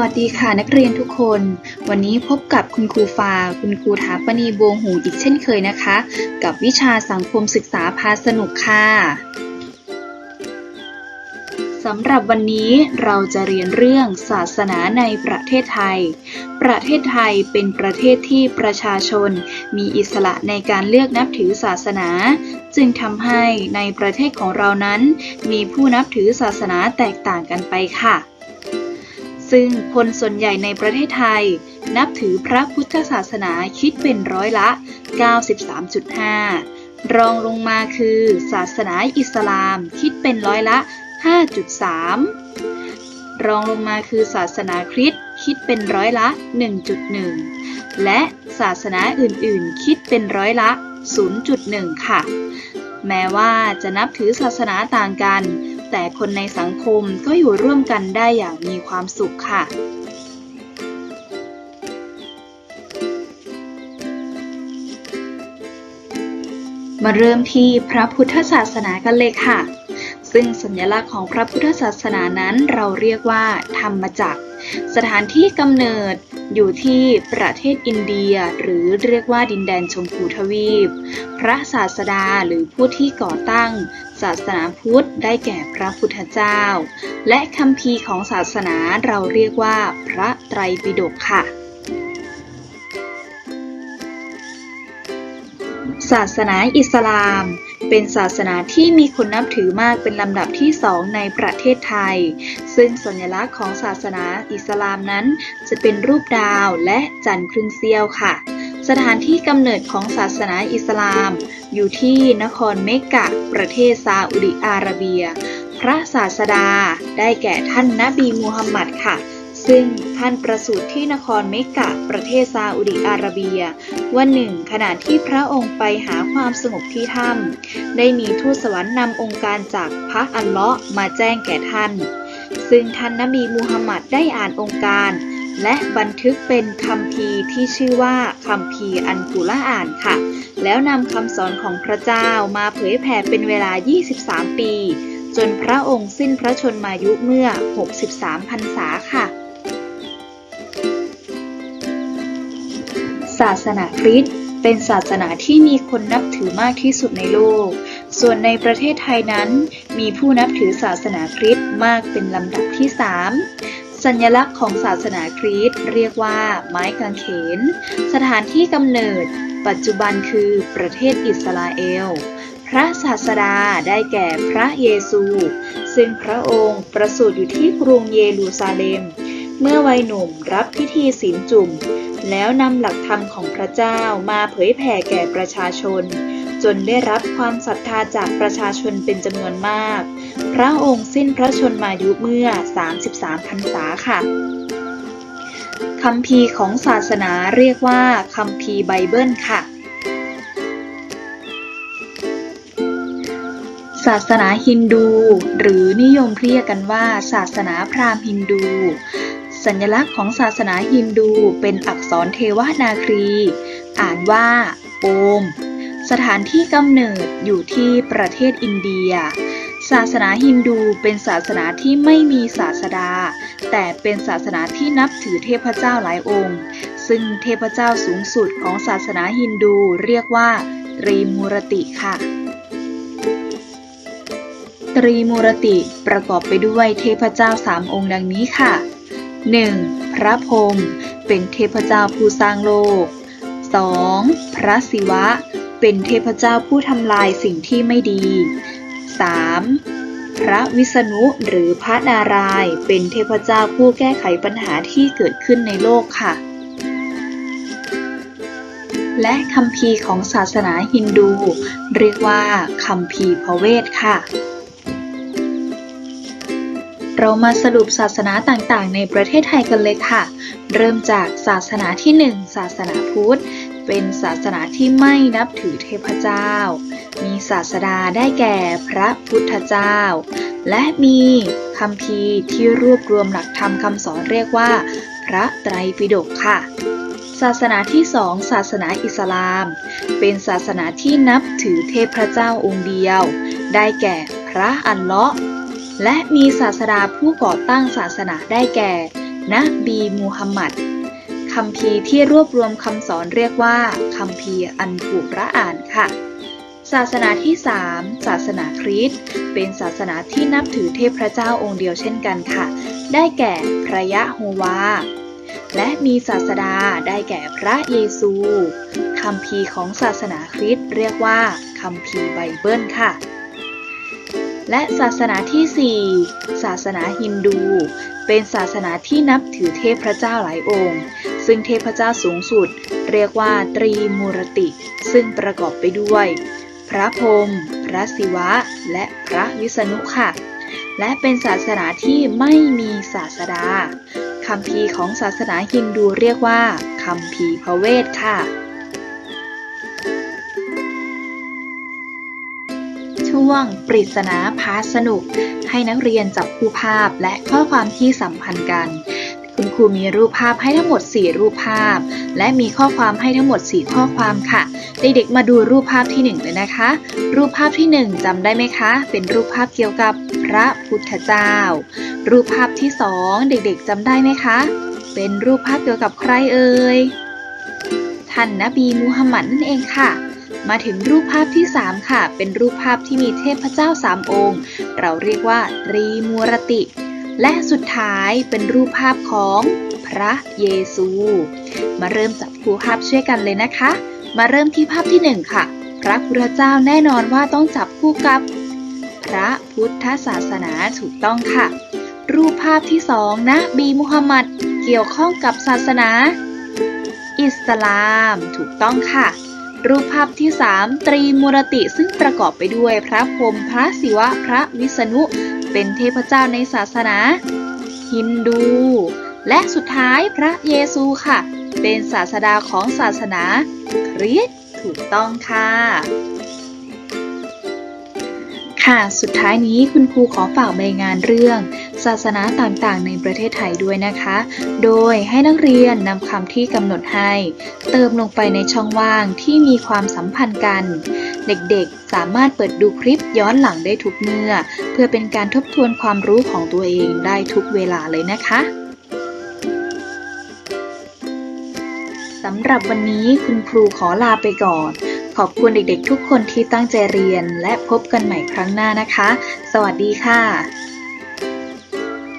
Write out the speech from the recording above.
วัสดีค่ะนักเรียนทุกคน วันนี้พบกับคุณครูฟาคุณครูถาปณีบวงหูอีกเช่นเคยนะคะ กับวิชาสังคมศึกษาพาสนุกค่ะสำหรับวันนี้เราจะเรียนเรื่องศาสนาในประเทศไทย ประเทศไทยเป็นประเทศที่ประชาชนมีอิสระในการเลือกนับถือศาสนา จึงทำให้ในประเทศของเรานั้น มีผู้นับถือศาสนาแตกต่างกันไปค่ะ ซึ่งคนส่วนใหญ่ในประเทศไทย นับถือพระพุทธศาสนาคิดเป็นร้อยละ 93.5 รองลงมาคือ ศาสนาอิสลามคิดเป็นร้อยละ 5.3 รองลงมาคือศาสนาคริสต์คิดเป็นร้อยละ 1.1 และศาสนาอื่นๆ คิดเป็นร้อยละ 0.1 ค่ะ แม้ว่าจะนับถือศาสนาต่างกัน แต่คนในสังคมก็อยู่ร่วมกันได้อย่างมีความสุขค่ะ มาเริ่มที่พระพุทธศาสนากันเลยค่ะ ซึ่งสัญลักษณ์ของพระพุทธศาสนานั้นเราเรียกว่า ธรรมจักร สถานที่กำเนิดอยู่ที่ประเทศอินเดียหรือเรียกว่าดินแดนชมพูทวีป พระศาสดาหรือผู้ที่ก่อตั้ง ศาสนาพุทธได้แก่พระพุทธเจ้า และคัมภีร์ของศาสนาเราเรียกว่าพระไตรปิฎกค่ะศาสนาอิสลาม เป็นศาสนาที่มีคนนับถือมากเป็นลำดับที่สองในประเทศไทย ซึ่งสัญลักษณ์ของศาสนาอิสลามนั้น จะเป็นรูปดาวและจันทร์ครึ่งเสี้ยวค่ะ สถานที่กำเนิดของศาสนาอิสลาม อยู่ที่นครเมกะ ประเทศซาอุดิอาระเบีย พระศาสดาได้แก่ท่านนบีมูฮัมหมัดค่ะ ซึ่งท่านประสูติที่นครเมกะประเทศซาอุดิอาระเบีย วันหนึ่งขณะที่พระองค์ไปหาความสงบที่ถ้ำได้มีทูตสวรรค์นำองค์การจากพระอัลเลาะห์มาแจ้งแก่ท่าน ซึ่งท่านนบีมูฮัมหมัดได้อ่านองค์การ และบันทึกเป็นคัมภีร์ที่ชื่อว่าคัมภีร์อันกุรอานค่ะ แล้วนำคำสอนของพระเจ้ามาเผยแผ่เป็นเวลา 23 ปี จนพระองค์สิ้นพระชนมายุเมื่อ 63 พรรษาค่ะ ศาสนาคริสต์เป็นศาสนาที่มีคนนับถือมากที่สุดในโลก ส่วนในประเทศไทยนั้น มีผู้นับถือศาสนาคริสต์มากเป็นลำดับที่ 3 สัญลักษณ์ของศาสนาคริสต์เรียกว่า ไม้กางเขน สถานที่กำเนิด ปัจจุบันคือประเทศอิสราเอล พระศาสดาได้แก่พระเยซู ซึ่งพระองค์ประสูติอยู่ที่กรุงเยรูซาเล็ม เมื่อวัยหนุ่มรับพิธีศีลจุ่ม แล้วนำหลักธรรมของพระเจ้ามาเผยแผ่แก่ประชาชน จนได้รับความศรัทธาจากประชาชนเป็นจำนวนมาก พระองค์สิ้นพระชนมายุเมื่อ 33พรรษาค่ะคัมภีของศาสนาเรียกว่าคัมภีไบเบิลค่ะ ศาสนาฮินดู หรือนิยมเรียกกันว่า ศาสนาพราหมณ์ฮินดู สัญลักษณ์ของศาสนาฮินดูเป็นอักษรเทวนาครี อ่านว่าโอม สถานที่กำเนิดอยู่ที่ประเทศอินเดีย ศาสนาฮินดูเป็นศาสนาที่ไม่มีศาสดา แต่เป็นศาสนาที่นับถือเทพเจ้าหลายองค์ ซึ่งเทพเจ้าสูงสุดของศาสนาฮินดูเรียกว่าตรีมูรติค่ะตรีมูรติประกอบไปด้วยเทพเจ้าสามองค์ดังนี้ค่ะ 1. พระพรหมเป็นเทพเจ้าผู้สร้างโลก 2. พระศิวะ เป็นเทพเจ้าผู้ทำลายสิ่งที่ไม่ดี 3. พระวิษณุหรือพระนารายณ์เป็นเทพเจ้าผู้แก้ไขปัญหาที่เกิดขึ้นในโลกค่ะและคัมภีของศาสนาฮินดู เรียกว่าคัมภีพระเวทค่ะ เรามาสรุปศาสนาต่างๆ ในประเทศไทยกันเลยค่ะ เริ่มจากศาสนาที่ 1 ศาสนาพุทธ เป็นศาสนาที่ไม่นับถือเทพเจ้า มีศาสดาได้แก่พระพุทธเจ้า และมีคัมภีที่รวบรวมหลักธรรมคำสอนเรียกว่า พระไตรปิฎกค่ะศาสนาที่สองศาสนาอิสลาม เป็นศาสนาที่นับถือเทพเจ้าองค์เดียว ได้แก่พระอัลเลาะห์ และมีศาสดาผู้ก่อตั้งศาสนาได้แก่นะบีมูฮัมหมัดคัมภีร์ที่รวบรวมคำสอนเรียกว่าคัมภีร์อันกุระอ่านค่ะ ศาสนาที่ 3 ศาสนาคริสต์เป็นศาสนาที่นับถือเทพเจ้าองค์เดียวเช่นกันค่ะ ได้แก่พระยะโฮวา และมีศาสดาได้แก่พระเยซูคัมภีร์ของศาสนาคริสต์เรียกว่าคัมภีร์ไบเบิลค่ะ และศาสนาที่ 4 ศาสนาฮินดู เป็นศาสนาที่นับถือเทพเจ้าหลายองค์ ซึ่งเทพเจ้าสูงสุด เรียกว่าตรีมูรติ ซึ่งประกอบไปด้วย พระพรหมพระศิวะ และพระวิษณุค่ะ และเป็นศาสนาที่ไม่มีศาสดาคัมภีของศาสนาฮินดูเรียกว่าคัมภีพระเวทค่ะ ช่วง ปริศนาพาสนุก ให้นักเรียนจับคู่ภาพและข้อความที่สัมพันธ์กัน คุณครูมีรูปภาพให้ทั้งหมด 4 รูปภาพ และมีข้อความให้ทั้งหมด 4 ข้อความค่ะ เด็กๆมาดูรูปภาพที่ 1 เลยนะคะ รูปภาพที่ 1จำได้ไหมคะ เป็นรูปภาพเกี่ยวกับพระพุทธเจ้า รูปภาพที่ 2 เด็กๆจำได้ไหมคะ เป็นรูปภาพเกี่ยวกับใครเอ่ยท่านนบีมูฮัมหมัดนั่นเองค่ะ มาถึงรูปภาพที่ 3 ค่ะ เป็นรูปภาพที่มีเทพเจ้า3องค์ เราเรียกว่าตรีมูรติ และสุดท้ายเป็นรูปภาพของพระเยซู มาเริ่มจับคู่ภาพช่วยกันเลยนะคะ มาเริ่มที่ภาพที่ 1 ค่ะ พระพุทธเจ้าแน่นอนว่าต้องจับคู่กับ พระพุทธศาสนาถูกต้องค่ะ รูปภาพที่2นะบีมุฮัมมัดเกี่ยวข้องกับศาสนา อิสลามถูกต้องค่ะ รูปภาพที่ 3 ตรีมูรติซึ่งประกอบไปด้วยพระพรหมพระศิวะ พระวิษณุ เป็นเทพเจ้าในศาสนาฮินดู และสุดท้ายพระเยซูค่ะ เป็นศาสดาของศาสนาคริสต์ถูกต้องค่ะ ค่ะ สุดท้ายนี้คุณครูขอฝากใบงานเรื่อง ศาสนาต่างๆ ในประเทศไทยด้วยนะคะ โดยให้นักเรียนนำคำที่กำหนดให้ เติมลงไปในช่องว่างที่มีความสัมพันธ์กัน เด็กๆ สามารถเปิดดูคลิปย้อนหลังได้ทุกเมื่อ เพื่อเป็นการทบทวนความรู้ของตัวเองได้ทุกเวลาเลยนะคะสำหรับวันนี้คุณครูขอลาไปก่อน ขอบคุณเด็กๆทุกคนที่ตั้งใจเรียนและพบกันใหม่ครั้งหน้านะคะ สวัสดีค่ะ